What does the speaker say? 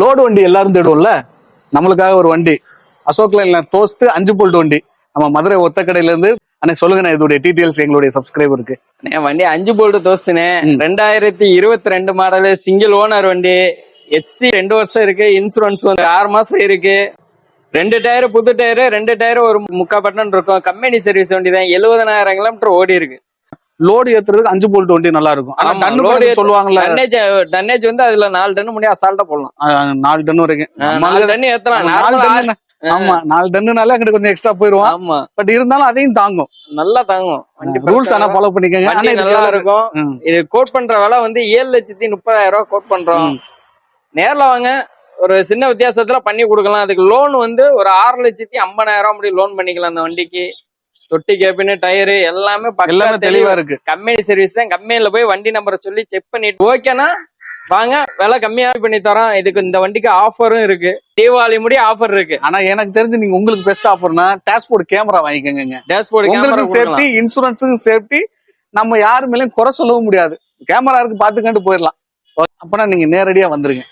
Load வண்டி எல்லாரும் தேடுவோம்ல? நம்மளுக்காக ஒரு வண்டி. அசோக் லைன்ல தோஸ்து அஞ்சு போல்ட் வண்டி. நம்ம மதுரை ஒத்தக்கடையில இருந்து அன்னைக்கு சொல்லுங்க இதோடைய டீடைல்ஸ் எங்களுடைய சப்ஸ்கிரைபருக்கு வண்டி அஞ்சு போல்ட் தோஸ்துனே. ரெண்டாயிரத்தி இருபத்தி ரெண்டு மாடலு சிங்கிள் ஓனர் வண்டி எஃப்சி ரெண்டு வருஷம் இருக்கு இன்சூரன்ஸ் வந்து ஆறு மாசம் இருக்கு. ரெண்டு டயர் புது டயர் ரெண்டு டயர் ஒரு முக்கா பட்டன் இருக்கும். கம்பெனி சர்வீஸ் வண்டி தான் எழுபதனாயிரம் கிலோமீட்டர் ஓடி இருக்கு. லோடு ஏத்துறதுக்கு அஞ்சு போல்ட் வண்டி நல்லா இருக்கும் ஆனா டன்னு கணக்கு ஏத்து- சொல்லுவாங்கல்ல. டன்னேஜ் டன்னேஜ் வந்து அதுல நாலு டன் முடியும் அசால்ட்டா போடலாம். நாலு டன் வரைக்கும். நாலு டன் ஏத்தலாம். நாலு டன்னு ஆமா நாலு டன்னுனால அங்கிட்டு கொஞ்சம் எக்ஸ்ட்ரா போயிருவான் ஆமா. பட் இருந்தாலும் அதையும் தாங்கும். நல்லா தாங்கும். ரூல்ஸ் ஆனா ஃபாலோ பண்ணிக்கங்க. ஆனா நல்லா இருக்கும். இது கோட் பண்ற விலை வந்து ஏழு லட்சத்தி முப்பதாயிரம் ரூபாய் கோட் பண்றோம். நேர்ல வாங்க. ஒரு சின்ன வித்தியாசத்துல பண்ணி கொடுக்கலாம். அதுக்கு லோன் வந்து ஒரு ஆறு லட்சத்தி ஐம்பதாயிரம் அப்படி லோன் பண்ணிக்கலாம் அந்த வண்டிக்கு. தொட்டி கேபின் டயரு எல்லாமே எல்லாமே தெளிவா இருக்கு. கம்பெனி சர்வீஸ் தான். கம்பெனில போய் வண்டி நம்பரை சொல்லி செக் பண்ணிட்டு ஓகேனா வாங்க விலை கம்மியா பண்ணி தரோம். இதுக்கு இந்த வண்டிக்கு ஆஃபரும் இருக்கு. தீபாவளி முடிய ஆஃபர் இருக்கு. ஆனா எனக்கு தெரிஞ்சு நீங்க உங்களுக்கு பெஸ்ட் ஆஃபர்னா டேஷ்போர்ட் கேமரா வாங்கிக்கோங்க டேஷ்போர்டு உங்களுக்கு சேஃப்டி இன்சூரன்ஸுக்கும் சேஃப்டி நம்ம யாரு மேலயும் குறை சொல்லவும் முடியாது. கேமரா இருக்கு பாத்துக்கிட்டு போயிடலாம். அப்பனா நீங்க நேரடியா வந்துருங்க.